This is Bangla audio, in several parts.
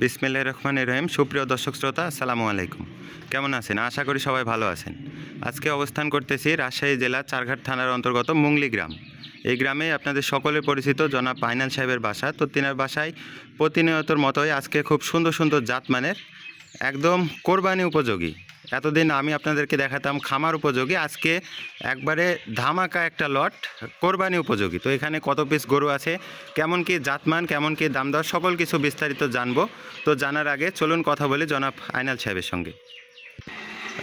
বিসমিল্লাহ রহমান রহিম। সুপ্রিয় দর্শক শ্রোতা, আসসালামু আলাইকুম। কেমন আছেন? আশা করি সবাই ভালো আছেন। আজকে অবস্থান করতেছি রাজশাহী জেলা চারঘাট থানার অন্তর্গত মুংলি গ্রাম। এই গ্রামে আপনাদের সকলে পরিচিত জনাব পাইনাল সাহেবের বাসা। তো তিনার বাসায় প্রতিনিয়তর মতোই আজকে খুব সুন্দর সুন্দর জাত মানের একদম কোরবানি উপযোগী এতদিন আমি আপনাদেরকে দেখাতাম খামার উপযোগী আজকে একবারে ধামাকা একটা লট কোরবানি উপযোগী। তো এখানে কত পিস গরু আছে কেমন কি জাতমান কেমন কি দাম দর সকল কিছু বিস্তারিত জানব। তো জানার আগে চলুন কথা বলি জনাব আইনাল সাহেবের সঙ্গে।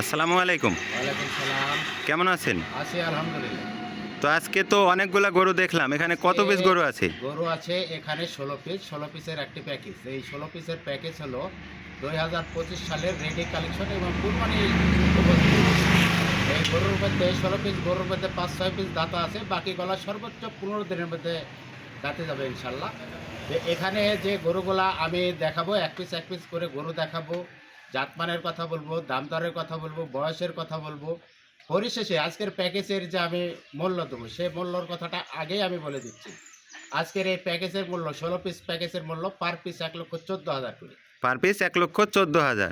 আসসালামু আলাইকুম। কেমন আছেন? আছি আলহামদুলিল্লাহ। তো আজকে তো অনেকগুলা গরু দেখলাম এখানে কত পিস গরু আছে? গরু আছে এখানে ষোলো পিস ষোলো পিসের একটি প্যাকেজ এই ষোলো পিসের প্যাকেজ হলো দুই হাজার পঁচিশ সালের রেডি কালেকশন এবং কুরবানি এই গরুর মধ্যে ষোলো পিস, গরুর মধ্যে পাঁচ, ছয় পিস দাঁতা আছে। বাকি গলা সর্বোচ্চ পনেরো দিনের মধ্যে দাঁতে যাবে ইনশাল্লাহ এখানে যে গরুগুলা আমি দেখাবো, এক পিস এক পিস করে গরু দেখাবো, জাতমানের কথা বলব, দাম দরের কথা বলব, বয়সের কথা বলব। পরিশেষে আজকের প্যাকেজের যে আমি মূল্য দেবো, সে মূল্যর কথাটা আগেই আমি বলে দিচ্ছি। আজকের এই প্যাকেজের মূল্য, ষোলো পিস প্যাকেজের মূল্য, পার পিস এক লক্ষ চোদ্দ হাজার করে। পার পিস এক লক্ষ চোদ্দ হাজার।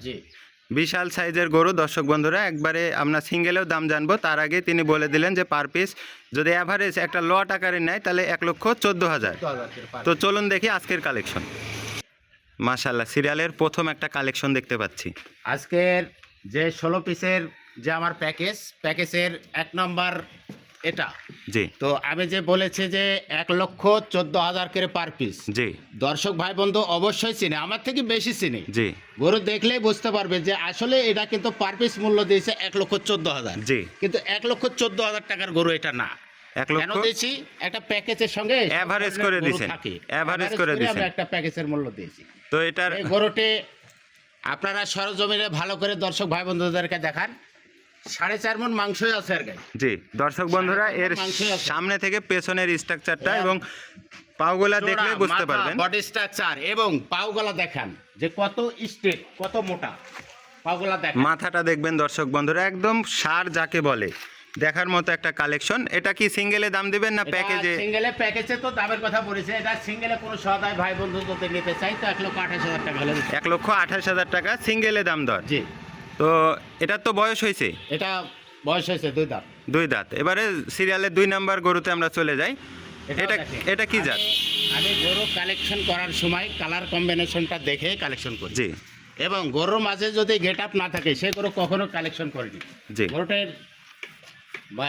বিশাল সাইজের গরু দর্শক বন্ধুরা একবারে আমরা সিঙ্গেলেও দাম জানব। তার আগে তিনি বলে দিলেন যে পার পিস যদি অ্যাভারেজ একটা লট আকারে নেয় তাহলে এক লক্ষ চোদ্দ হাজার। তো চলুন দেখি আজকের কালেকশন মাশাল্লাহ সিরিয়ালের প্রথম একটা কালেকশন দেখতে পাচ্ছি। আজকের যে ষোলো পিসের যে আমার প্যাকেজ প্যাকেজের এক নম্বর এটা। জি। তো আমি যে বলেছি যে এক লক্ষ চোদ্দ হাজার করে পার পিস জি। দর্শক ভাই বন্ধু অবশ্যই চিনে। আমার থেকে বেশি চিনে। জি। গরু দেখলেই বুঝতে পারবে যে আসলে এটা কিন্তু পার পিস মূল্য দিয়েছে এক লক্ষ চোদ্দ হাজার। জি। কিন্তু এক লক্ষ চোদ্দ হাজার টাকার গরু এটা না। এক লক্ষ দিয়েছি? একটা প্যাকেজের সঙ্গে Average করে Average করে। আমি একটা প্যাকেজের মূল্য দিয়েছি। তো এটার গরুটি আপনারা সরজমিনে ভালো করে দর্শক ভাই বন্ধুদেরকে দেখান। সাড়ে চার মন মাংসই আছে আর গায়ে জি দর্শক বন্ধুরা এর সামনে থেকে পেছনের স্ট্রাকচারটা এবং পাওগুলা দেখলে বুঝতে পারবেন। বডি স্ট্রাকচার এবং পাওগলা দেখান যে কত স্ট্রেট কত মোটা। পাওগলা দেখান। মাথাটা দেখবেন দর্শক বন্ধুরা একদম সার যাকে বলে। দেখার মতো একটা কালেকশন এটা কি সিঙ্গেলে দাম দিবেন না প্যাকেজে সিঙ্গেলে প্যাকেজে তো দামের কথা বলেছে। এটা সিঙ্গেলে কোনো সদায় ভাই বন্ধু যদি নিতে চাই তো এক লক্ষ আঠাশ হাজার টাকা এক লক্ষ আঠাশ হাজার টাকা সিঙ্গেলে দাম দর। জি। তো এটার তো বয়স হয়েছে? এটা বয়স হয়েছে দুই দাঁত। দুই দাঁত। এবারে সিরিয়ালের দুই নাম্বার গরুতে আমরা চলে যাই। এটা এটা কি জাত? আমি- গরু কালেকশন করার সময় কালার কম্বিনেশনটা দেখে কালেকশন করি। জি। এবং গরুর মাঝে যদি গেট আপ না থাকে সে গরু কখনো কালেকশন করিনি। জি। গরুটার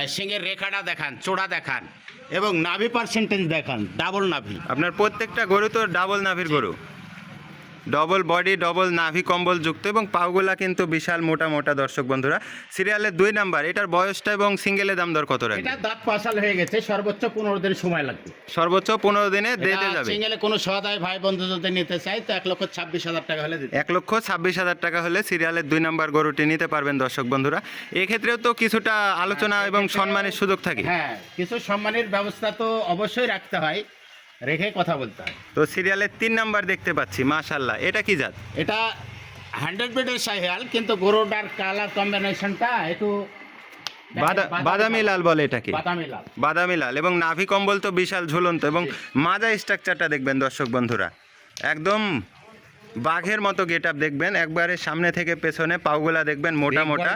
সিংয়ের রেখাটা দেখান চোড়া দেখান এবং নাভি পার্সেন্টেজ দেখান ডাবল নাভি। আপনার প্রত্যেকটা গরু তো ডাবল নাভির গরু। ডবল বডি ডবল নাভি কম্বল যুক্ত এবং পাওগুলা কিন্তু বিশাল মোটা মোটা দর্শক বন্ধুরা। সিরিয়ালের দুই নাম্বার এটার বয়সটা এবং সিঙ্গেলের দাম দর কত রাখবে এটা দাঁত পাশাল হয়ে গেছে সর্বোচ্চ পনেরো দিন সময় লাগবে। সর্বোচ্চ পনেরো দিনে দিতে যাবে। সিঙ্গেলে কোনো সদায় ভাই বন্ধু যদি নিতে চাই তো এক লক্ষ ছাব্বিশ হাজার টাকা হলে দিতে এক লক্ষ ছাব্বিশ হাজার টাকা হলে সিরিয়ালের দুই নাম্বার গরুটি নিতে পারবেন দর্শক বন্ধুরা। এক্ষেত্রেও তো কিছুটা আলোচনা এবং সম্মানের সুযোগ থাকে। হ্যাঁ কিছু সম্মানের ব্যবস্থা তো অবশ্যই রাখতে হয়। রেখে কথা বলতে হয়। তো সিরিয়ালের তিন নাম্বার দেখতে পাচ্ছি মাশাল্লাহ এটা কি জাত? এটা হান্ড্রেড বিটের সাহিয়াল কিন্তু গরুটার কালার কম্বিনেশনটা একটু বাদামি লাল। বলে এটাকে। বাদামি লাল। বাদামি লাল এবং নাভি কম্বল তো বিশাল ঝুলন্ত এবং মাজা স্ট্রাকচারটা দেখবেন দর্শক বন্ধুরা। একদম বাঘের মতো গেট আপ দেখবেন একবারে সামনে থেকে পেছনে পাউগুলা দেখবেন মোটা মোটা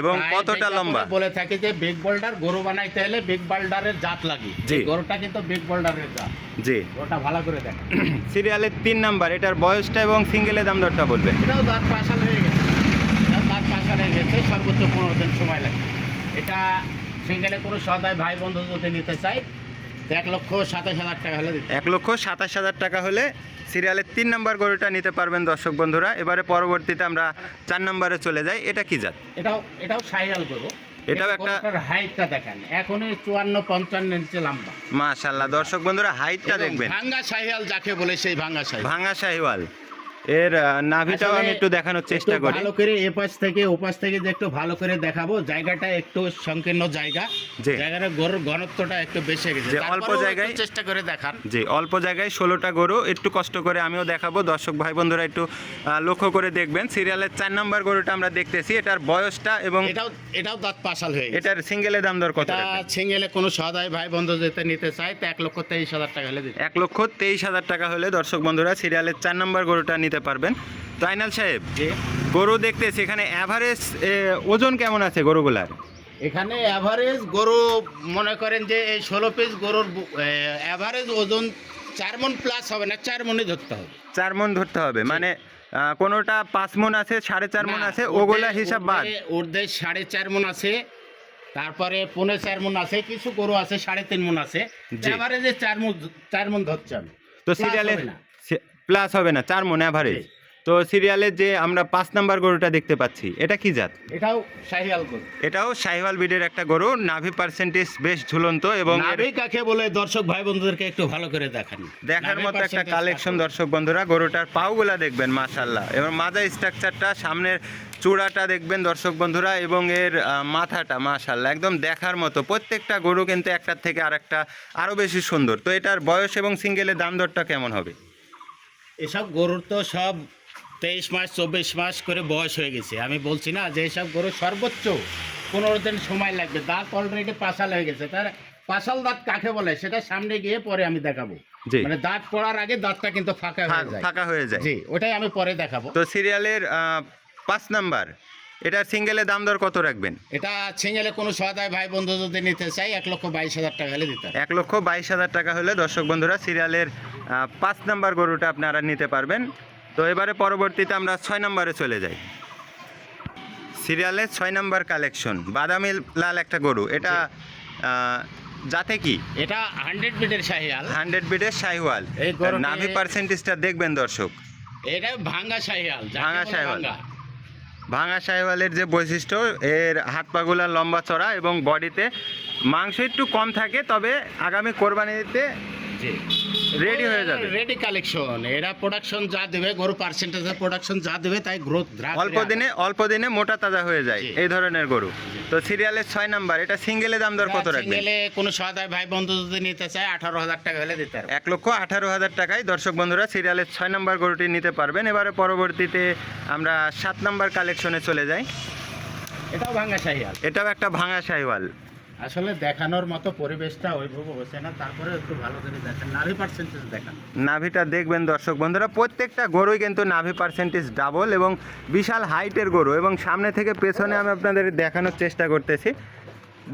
এবং কতটা লম্বা। বলে থাকি যে বিগ বোল্ডার গরু বানাইতে হলে বিগ বোল্ডারের জাত লাগে। জি। গরুটা কিন্তু বিগ বোল্ডারের জাত। জি। গরুটা ভালো করে দেখ সিরিয়ালের তিন নাম্বার এটার বয়সটা এবং সিঙ্গেলের দাম দরটা বলবেন। এটাও দাঁত পাশাল হয়ে গেছে। দাঁত পাশাল হয়ে গেছে সর্বোচ্চ পনেরো দিন সময় লাগে এটা সিঙ্গেলে কোনো সদায় ভাই বন্ধু যদি নিতে চাই তো এক লক্ষ সাতাশ হাজার টাকা হলে এক লক্ষ সাতাশ হাজার টাকা হলে সিরিয়ালের তিন নম্বর গরুটা নিতে পারবেন দর্শক বন্ধুরা। এবারে পরবর্তীতে আমরা চার নম্বরে চলে যাই। এটা কি জাত? এটাও এটাও সাইয়াল গরু। এটাও একটা- হাইটটা দেখেন। এখনই চুয়ান্ন পঞ্চান্ন ইঞ্চি লম্বা। মাশাল্লাহ। দর্শক বন্ধুরা হাইটটা দেখবেন। ভাঙ্গা সাহিওয়াল যাকে বলে সেই ভাঙ্গা সাহিওয়াল ভাঙ্গা শাহিওয়াল এর নাভিটাও আমি একটু দেখানোর চেষ্টা করি। ভালো করে এ পাশ থেকে ওপাশ থেকে যে একটু ভালো করে দেখাবো জায়গাটা একটু সংকীর্ণ জায়গা। জি। জায়গাটা গরুর ঘনত্বটা একটু বেশি গেছে। অল্প তারপরেও একটু জায়গায়- চেষ্টা করে দেখান জি অল্প জায়গায় ষোলোটা গরু একটু কষ্ট করে আমিও দেখাবো। দর্শক ভাই বন্ধুরা একটু আহ, লক্ষ্য করে দেখবেন। সিরিয়ালের চার নাম্বার গরুটা আমরা দেখতেছি। এটার বয়সটা এবং এটাও এটাও দাঁত পাশাল হয়ে গেছে। এটার সিঙ্গেলে দাম দর কত এটা রাখবেন? ছিঙ্গেলে কোনো সদায় ভাই বন্ধু যেতে নিতে চায় তো এক লক্ষ তেইশ হাজার টাকা হলে দিতে এক লক্ষ তেইশ হাজার টাকা হলে দর্শক বন্ধুরা সিরিয়ালের চার নম্বর গরুটা নিতে পারবেন। তো আইনাল সাহেব গরু দেখতেছি এখানে অ্যাভারেজ ওজন কেমন আছে গরুগুলার? এখানে অ্যাভারেজ গরু মনে করেন যে এই ষোলো পিস গরুর অ্যাভারেজ ওজন চার মন প্লাস হবে না চার মনই ধরতে হবে। চার মন ধরতে হবে মানে কোনোটা পাঁচ মন আছে সাড়ে চার মন আছে ওগুলা হিসাব বাদ। ঊর্ধ্বে সাড়ে চার মন আছে তারপরে পৌনে চার মন আছে কিছু গরু আছে সাড়ে তিন মন আছে। জি। এভারেজে চার মন চার মন ধরছে আমি তো সিরিয়ালে। প্লাস হবে না চার মন অ্যাভারেজ তো সিরিয়ালে যে আমরা পাঁচ নাম্বার গরুটা দেখতে পাচ্ছি এটা কি জাত? এটাও শাহিয়াল গরু। এটাও সাহিওয়াল বিডের একটা গরু নাভি পার্সেন্টেজ বেশ ঝুলন্ত এবং নাভি কাকে বলে দর্শক ভাই বন্ধুদেরকে একটু ভালো করে দেখান। দেখার মতো একটা কালেকশন দর্শক বন্ধুরা গরুটার পাওগুলা দেখবেন মাশাল্লাহ এবং মাজা স্ট্রাকচারটা সামনের চূড়াটা দেখবেন দর্শক বন্ধুরা এবং এর মাথাটা মাশাল্লাহ একদম দেখার মতো। প্রত্যেকটা গরু কিন্তু একটার থেকে আরেকটা আরও বেশি সুন্দর। তো এটার বয়স এবং সিঙ্গেলের দাম দরটা কেমন হবে? এসব গরুর তো সব তেইশ মাস চব্বিশ মাস করে বয়স হয়ে গেছে। আমি বলছি না যে এসব গরু সর্বোচ্চ পনেরো দিন সময় লাগবে। দাঁত অলরেডি পাশাল হয়ে গেছে। তার পাশাল দাঁত কাকে বলে? সেটা সামনে গিয়ে পরে আমি দেখাবো। মানে দাঁত পড়ার আগে দাঁতটা কিন্তু ফাঁকা হয়ে যায়। ফাঁকা হয়ে যায়। জি ওটাই আমি পরে দেখাবো। তো সিরিয়ালের পাঁচ নাম্বার। এটার সিঙ্গেলের দাম দর কত রাখবেন? এটা সিঙ্গেলে কোনো সদায় ভাই বন্ধু যদি নিতে চাই এক লক্ষ বাইশ হাজার টাকা হলে দিতে। এক লক্ষ বাইশ হাজার টাকা হলে দর্শক বন্ধুরা সিরিয়ালের পাঁচ নাম্বার গরুটা আপনারা নিতে পারবেন। তো এবারে পরবর্তীতে আমরা ছয় নম্বরে চলে যাই। সিরিয়ালের ছয় নাম্বার কালেকশন বাদামি লাল একটা গরু। এটা যাতে কি? এটা হান্ড্রেড বিটের শাহিয়াল হান্ড্রেড বিডের শাহিওয়াল। নাভি পার্সেন্টেজটা দেখবেন দর্শক। এটা ভাঙ্গা শাহিয়াল ভাঙ্গা ভাঙা শাহিওয়াল। ভাঙা শাহিওয়ালের যে বৈশিষ্ট্য, এর হাত পাগুলা লম্বা চড়া এবং বডিতে মাংস একটু কম থাকে, তবে আগামী কোরবানিতে জি। রেডি হয়ে যাবে। রেডি কালেকশন এরা প্রোডাকশন যা দেবে গরু পার্সেন্টেজের প্রোডাকশন যা দেবে তাই গ্রোথ অল্প দিনে অল্প দিনে মোটা তাজা হয়ে যায় এই ধরনের গরু। তো সিরিয়ালের ছয় নাম্বার এটা সিঙ্গেলে দাম দর কত রাখবেন? গেলে কোনো সদায় ভাই বন্ধু যদি নিতে চায় আঠারো হাজার টাকা হলে দিতে পারবে। এক লক্ষ আঠারো হাজার টাকায় দর্শক বন্ধুরা সিরিয়ালের ছয় নাম্বার গরুটি নিতে পারবেন। এবারে পরবর্তীতে আমরা সাত নাম্বার কালেকশনে চলে যাই। এটাও ভাঙা শাহিয়াল এটাও একটা ভাঙা শাহিওয়াল। আসলে দেখানোর মতো পরিবেশটা ওইভাবে হচ্ছে না তারপরে একটু ভালো করে দেখেন, নাভি পার্সেন্টেজ দেখান। নাভিটা দেখবেন দর্শক বন্ধুরা, প্রত্যেকটা গরুই কিন্তু নাভি পার্সেন্টেজ ডাবল এবং বিশাল হাইটের গরু এবং সামনে থেকে পেছনে আমি আপনাদের দেখানোর চেষ্টা করতেছি।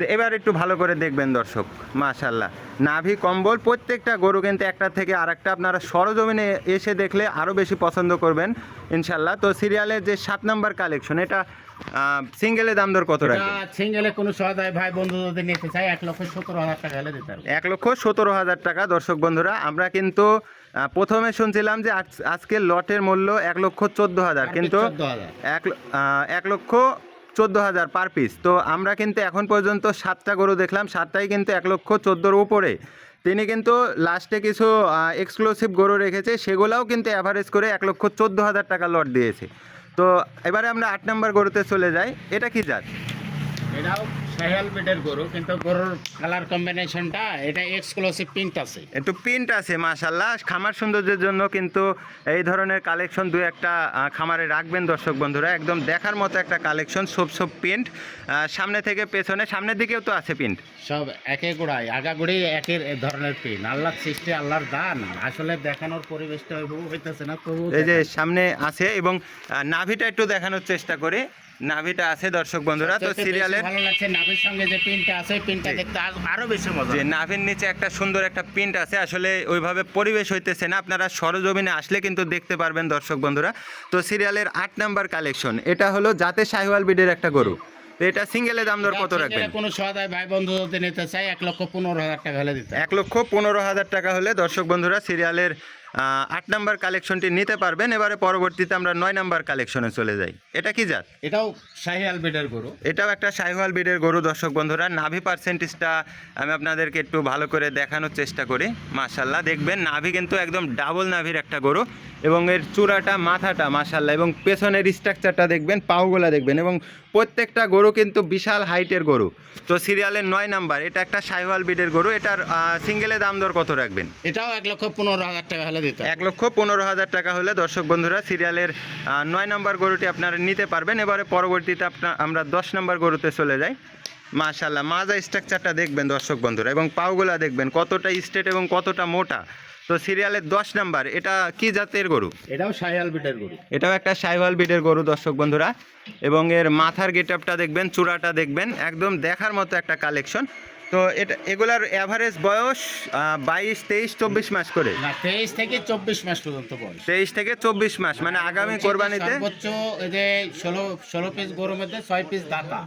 এবার একটু ভালো করে দেখবেন দর্শক মাশাল্লাহ নাভি কম্বল প্রত্যেকটা গরু কিন্তু একটা থেকে আরেকটা আপনারা সরজমিনে এসে দেখলে আরও বেশি পছন্দ করবেন ইনশাল্লাহ তো সিরিয়ালের যে সাত নাম্বার কালেকশন এটা সিঙ্গেলে দাম দর কত রাখবে সিঙ্গেলে কোনো সদায় ভাই বন্ধু যদি নিতে চায় এক লক্ষ সতেরো হাজার টাকা হলে দিতে এক লক্ষ সতেরো হাজার টাকা দর্শক বন্ধুরা আমরা কিন্তু প্রথমে শুনছিলাম যে আজ- আজকের লটের মূল্য এক লক্ষ চোদ্দ হাজার কিন্তু এক লক্ষ চোদ্দ হাজার পার পিস তো আমরা কিন্তু এখন পর্যন্ত সাতটা গরু দেখলাম, সাতটাই কিন্তু এক লক্ষ চোদ্দোর উপরে। তিনি কিন্তু লাস্টে কিছু এক্সক্লুসিভ গরু রেখেছে, সেগুলোও কিন্তু অ্যাভারেজ করে এক লক্ষ চোদ্দ হাজার টাকা লট দিয়েছে। তো এবারে আমরা আট নম্বর গরুতে চলে যাই। এটা কি জাত? এটাও শাহিয়াল বিটের গরু কিন্তু গরুর কালার কম্বিনেশনটা এটা এক্সক্লুসিভ প্রিন্ট আছে। একটু প্রিন্ট আছে মাশাল্লাহ খামার সৌন্দর্যের জন্য কিন্তু এই ধরনের কালেকশন দু একটা খামারে রাখবেন দর্শক বন্ধুরা। একদম দেখার মতো একটা কালেকশন সব সব প্রিন্ট সামনে থেকে পেছনে সামনের দিকেও তো আছে প্রিন্ট সব একে গোড়ায় আগা গোড়াই একের ধরনের প্রিন্ট আল্লাহর সৃষ্টি আল্লাহর দান। আসলে দেখানোর পরিবেশটা হইতেছে না তবু এই যে সামনে আছে এবং নাভিটা একটু দেখানোর চেষ্টা করি। নাভিটা আছে দর্শক বন্ধুরা তো সিরিয়ালের ভালো লাগছে। নাভির সঙ্গে যে আছে দেখতে আরো- বেশি মজা। যে নাভির নিচে একটা সুন্দর একটা আছে আসলে ওইভাবে পরিবেশ হইতেছে না আপনারা সরজমিনে আসলে কিন্তু দেখতে পারবেন দর্শক বন্ধুরা। তো সিরিয়ালের আট নাম্বার কালেকশন এটা হলো জাতে শাহিওয়াল বিডের একটা গরু। এটা সিঙ্গেলে দাম দর কত রাখবেন? কোনো সদায় ভাই বন্ধু যদি নিতে চায় এক লক্ষ পনেরো হাজার টাকা হলে দিতে এক লক্ষ পনেরো হাজার টাকা হলে দর্শক বন্ধুরা সিরিয়ালের আট নাম্বার কালেকশনটি নিতে পারবেন। এবারে পরবর্তীতে আমরা নয় নাম্বার কালেকশনে চলে যাই। এটা কি জাত? এটাও শাহিয়াল বিটের গরু। এটাও একটা শাহিওয়াল বিডের গরু দর্শক বন্ধুরা। নাভি পার্সেন্টেজটা আমি আপনাদেরকে একটু ভালো করে দেখানোর চেষ্টা করি। মাশাল্লাহ দেখবেন নাভি কিন্তু একদম ডাবল নাভির একটা গরু। এবং এর চূড়াটা মাথাটা মাশাল্লাহ এবং পেছনের স্ট্রাকচারটা দেখবেন পাউগুলা দেখবেন এবং প্রত্যেকটা গরু কিন্তু বিশাল হাইটের গরু। তো সিরিয়ালের নয় নাম্বার এটা একটা সাইওয়াল বিডের গরু এটার সিঙ্গেলে দাম দর কত রাখবেন? এটাও এক লক্ষ পনেরো হাজার টাকা হলে দিতে এক লক্ষ পনেরো হাজার টাকা হলে দর্শক বন্ধুরা সিরিয়ালের নয় নম্বর গরুটি আপনারা নিতে পারবেন। এবারে পরবর্তীতে আপনার আমরা দশ নম্বর গরুতে চলে যাই। মাশাল্লাহ মাজা স্ট্রাকচারটা দেখবেন দর্শক বন্ধুরা এবং পাওগুলা দেখবেন কতটা স্টেট এবং কতটা মোটা। তো সিরিয়ালের দশ নাম্বার এটা কি জাতের গরু? এটাও শাহিয়াল বিটের গরু। এটাও একটা সাইওয়াল বিটের গরু দর্শক বন্ধুরা। এবং এর মাথার গেটআপটা দেখবেন চূড়াটা দেখবেন একদম দেখার মতো একটা কালেকশন। তো এটা এগুলার অ্যাভারেজ বয়স বাইশ তেইশ চব্বিশ মাস করে। না তেইশ থেকে চব্বিশ মাস পর্যন্ত বয়স। তেইশ থেকে চব্বিশ মাস মানে আগামী কোরবানিতে সর্বোচ্চ এই যে ষোলো ষোলো পিস গরুর মধ্যে ছয় পিস দাতা।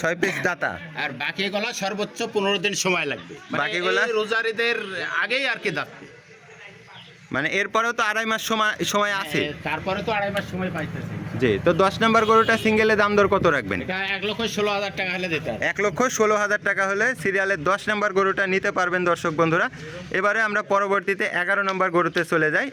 ছয় পিস দাতা। আর বাকি গুলা সর্বোচ্চ পনেরো দিন সময় লাগবে। মানে বাকিগুলা? রোজারিদের আগেই আর কি দাঁতবে। মানে এরপরেও তো আড়াই মাস সময় সময় আছে। তারপরে তো আড়াই মাস সময় পাইতেছে। জি তো দশ নম্বর গরুটা সিঙ্গেলে দাম দর কত রাখবেন? এটা এক লক্ষ ষোলো হাজার টাকা হলে দিতে এক লক্ষ ষোলো হাজার টাকা হলে সিরিয়ালের দশ নম্বর গরুটা নিতে পারবেন দর্শক বন্ধুরা। এবারে আমরা পরবর্তীতে এগারো নম্বর গরুতে চলে যাই।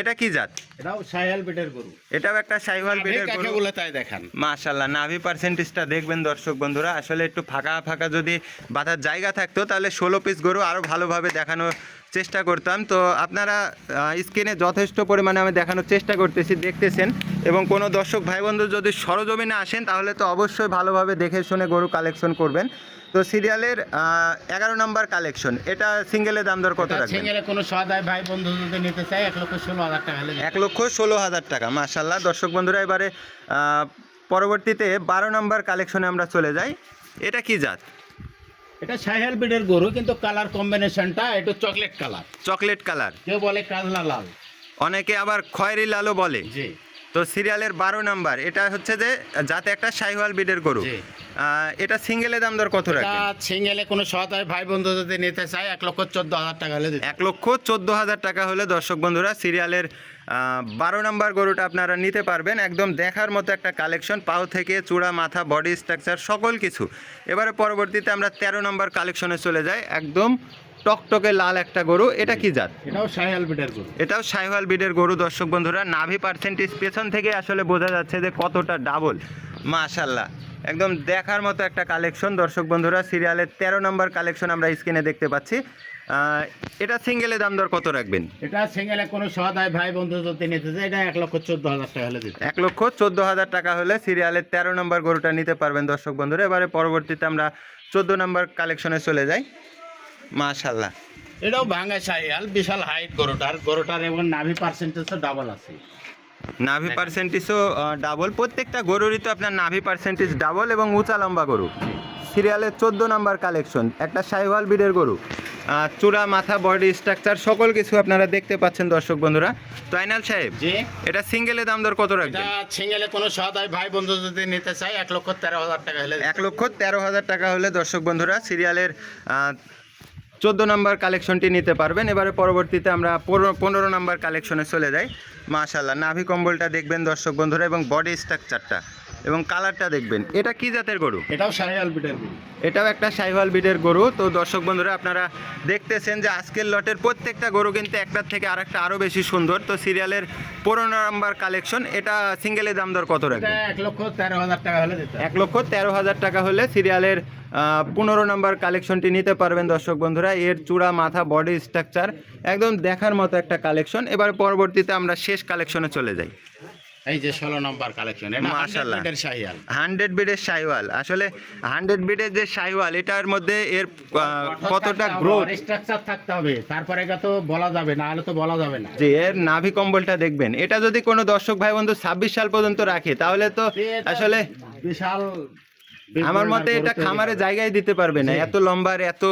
এটা কি জাত? এটাও সাহেল বিটের গরু। এটাও একটা সাইওয়াল বেডের গরু। বলে তাই দেখান। মাশাল্লাহ নাভি পার্সেন্টেজটা দেখবেন দর্শক বন্ধুরা। আসলে একটু ফাঁকা ফাঁকা যদি বাঁধার জায়গা থাকতো তাহলে ষোলো পিস গরু আরও ভালোভাবে দেখানোর চেষ্টা করতাম। তো আপনারা স্ক্রিনে যথেষ্ট পরিমাণে আমি দেখানোর চেষ্টা করতেছি দেখতেছেন। এবং কোনো দর্শক ভাই বন্ধু যদি সরজমিনে আসেন তাহলে তো অবশ্যই ভালোভাবে দেখে শুনে গরু কালেকশন করবেন। তো সিরিয়ালের এগারো নম্বর কালেকশন এটা সিঙ্গেলের দাম দর কত রাখবেন? সিঙ্গেলে কোনো সদায় ভাই বন্ধু যদি নিতে চাই এক লক্ষ ষোলো হাজার টাকা এক লক্ষ ষোলো হাজার টাকা মাশাল্লাহ দর্শক বন্ধুরা এবারে পরবর্তীতে বারো নম্বর কালেকশনে আমরা চলে যাই। এটা কি জাত? এটা সাহেল বিটের গরু কিন্তু কালার কম্বিনেশনটা একটু চকলেট কালার চকলেট কালার কেউ বলে কাজলা লাল। অনেকে আবার খয়েরি লালও বলে। জি। তো সিরিয়ালের বারো নাম্বার এটা হচ্ছে যে যাতে একটা শাহিওয়াল বিডের গরু। এটা সিঙ্গেলের দাম দর কত এটা রাখবেন? সিঙ্গেলে কোনো সদায় ভাই বন্ধু যদি নিতে চায় এক লক্ষ চোদ্দ হাজার টাকা হলে এক লক্ষ চোদ্দ হাজার টাকা হলে দর্শক বন্ধুরা সিরিয়ালের বারো নাম্বার গরুটা আপনারা নিতে পারবেন। একদম দেখার মতো একটা কালেকশন পাও থেকে চূড়া মাথা বডি স্ট্রাকচার সকল কিছু। এবারে পরবর্তীতে আমরা তেরো নম্বর কালেকশনে চলে যাই। একদম টকটকে লাল একটা গরু। এটা কি জাত? এটাও সাহেল বিটের গরু। এটাও সাইওয়াল বিডের গরু দর্শক বন্ধুরা। নাভি পার্সেন্টেজ পেছন থেকে আসলে বোঝা যাচ্ছে যে কতটা ডাবল মাশাল্লাহ একদম দেখার মতো একটা কালেকশন দর্শক বন্ধুরা। সিরিয়ালের তেরো নম্বর কালেকশন আমরা স্ক্রিনে দেখতে পাচ্ছি। এটা সিঙ্গেলে দাম দর কত রাখবেন? এটা সিঙ্গেলে কোনো সদায় ভাই বন্ধু যদি নিতে চাই এটা এক লক্ষ চোদ্দ হাজার টাকা হলে দিতে এক লক্ষ চোদ্দ হাজার টাকা হলে সিরিয়ালের তেরো নম্বর গরুটা নিতে পারবেন দর্শক বন্ধুরা। এবারে পরবর্তীতে আমরা চোদ্দ নম্বর কালেকশনে চলে যাই। মাশাল্লাহ এটাও ভাঙা সাইয়াল বিশাল হাইট গরুটার। গরুটার এবং নাভি পার্সেন্টেজও ডাবল আছে। নাভি পার্সেন্টেজও ডাবল প্রত্যেকটা গরুরই তো আপনার নাভি পার্সেন্টেজ ডাবল এবং উঁচা লম্বা গরু। সিরিয়ালের চোদ্দ নাম্বার কালেকশন একটা সাইওয়াল বিডের গরু। চূড়া মাথা বডি স্ট্রাকচার সকল কিছু আপনারা দেখতে পাচ্ছেন দর্শক বন্ধুরা। তো আইনাল সাহেব যে এটা সিঙ্গেলে দাম দর কত রাখবেন? সিঙ্গেলে কোনো সদায় ভাই বন্ধু যদি নিতে চাই এক লক্ষ তেরো হাজার টাকা হলে এক লক্ষ তেরো হাজার টাকা হলে দর্শক বন্ধুরা সিরিয়ালের চোদ্দ নম্বর কালেকশনটি নিতে পারবেন। এবারে পরবর্তীতে আমরা পনেরো- পনেরো নম্বর কালেকশনে চলে যাই। মাশাল্লাহ নাভি কম্বলটা দেখবেন দর্শক বন্ধুরা এবং বডি স্ট্রাকচারটা এবং কালারটা দেখবেন। এটা কি জাতের গরু? এটাও সাইয়াল বিটের গরু। এটাও একটা সাইভাল বিটের গরু। তো দর্শক বন্ধুরা আপনারা দেখতেছেন যে আজকের লটের প্রত্যেকটা গরু কিন্তু একটার থেকে আরেকটা আরও বেশি সুন্দর। তো সিরিয়ালের পনেরো নম্বর কালেকশন এটা সিঙ্গেলের দাম দর কত এটা রাখবেন এক লক্ষ তেরো হাজার টাকা হলে এক লক্ষ তেরো হাজার টাকা হলে সিরিয়ালের পনেরো নম্বর কালেকশনটি নিতে পারবেন দর্শক বন্ধুরা। এর চূড়া মাথা বডি স্ট্রাকচার একদম দেখার মতো একটা কালেকশন। এবার পরবর্তীতে আমরা শেষ কালেকশনে চলে যাই। এই যে ষোলো নম্বর কালেকশন। মাশাল্লাহ হান্ড্রেড বিডের সাইওয়াল আসলে হান্ড্রেড বিডের যে সাইওয়াল এটার মধ্যে এর কতটা গ্রোথ স্ট্রাকচার থাকতে হবে। তারপরে এটা তো বলা যাবে না হলে তো বলা যাবে না। যে এর নাভি কম্বলটা দেখবেন। এটা যদি কোনো দর্শক ভাই বন্ধু ছাব্বিশ সাল পর্যন্ত রাখে তাহলে তো আসলে বিশাল আমার মতে এটা খামারে জায়গায় দিতে পারবে না। এত লম্বা আর এত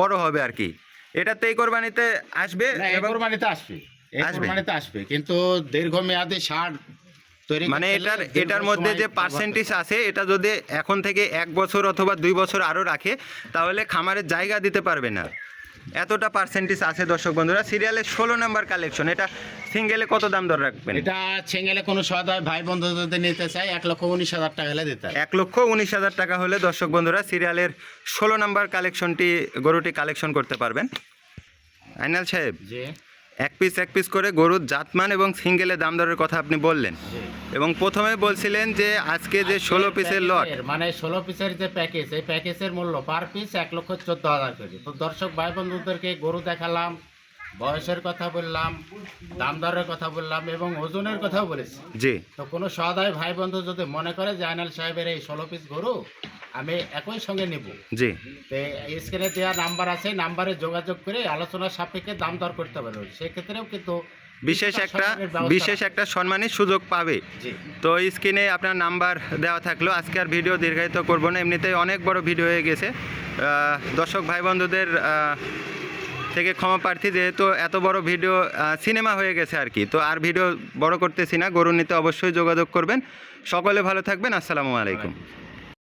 বড় হবে আর কি। এটাতে এই কোরবানিতে আসবে কোরবানিতে আসবে। এই আসবে। কোরবানিতে আসবে। কিন্তু দীর্ঘমেয়াদী তৈরি মানে এটার এটার মধ্যে যে পার্সেন্টেজ আছে এটা যদি এখন থেকে এক বছর অথবা দুই বছর আরও রাখে তাহলে খামারের জায়গা দিতে পারবে না। এতটা পার্সেন্টেজ আছে দর্শক বন্ধুরা। সিরিয়ালের ষোলো নাম্বার কালেকশন এটা সিঙ্গেলে কত দাম দর রাখবেন? এটা সিঙ্গেলে কোনো সদয় ভাই বন্ধু যদি নিতে চাই এক লক্ষ উনিশ হাজার টাকা হলে দিতে। এক লক্ষ উনিশ হাজার টাকা হলে দর্শক বন্ধুরা সিরিয়ালের ষোলো নাম্বার কালেকশনটি গরুটি কালেকশন করতে পারবেন। আইনাল সাহেব। যে এক পিস এক পিস করে গরুর জাতমান এবং সিঙ্গেলের দাম দরের কথা আপনি বললেন। এবং প্রথমে বলছিলেন যে আজকে যে ষোলো পিসের লট মানে ষোলো পিসের যে প্যাকেজ এই প্যাকেজের মূল্য পার পিস এক লক্ষ চোদ্দ হাজার করে। তো দর্শক ভাই বন্ধুদেরকে গরু দেখালাম বয়সের কথা বললাম দাম দরের কথা বললাম এবং ওজনের কথাও বলেছি। জি। তো কোনো সদায় ভাই বন্ধু যদি মনে করে যে আইনাল সাহেবের এই ষোলো পিস গরু আমি একই সঙ্গে নেব। জি। তো স্ক্রিনে দেওয়া নাম্বার আছে নাম্বারে যোগাযোগ করে আলোচনার সাপেক্ষে দাম দর করতে পারবে সেক্ষেত্রেও কিন্তু বিশেষ একটা বিশেষ একটা সম্মানের সুযোগ পাবে। তো স্ক্রিনে আপনার নাম্বার দেওয়া থাকল। আজকে আর ভিডিও দীর্ঘায়িত করব না। এমনিতেই অনেক বড় ভিডিও হয়ে গেছে। দর্শক ভাই বন্ধুদের থেকে ক্ষমা প্রার্থী, যেহেতু এত বড় ভিডিও সিনেমা হয়ে গেছে আর কি, তো আর ভিডিও বড় করতেছি না। গরু নিতে অবশ্যই যোগাযোগ করবেন। সকলে ভালো থাকবেন। আসসালামু আলাইকুম।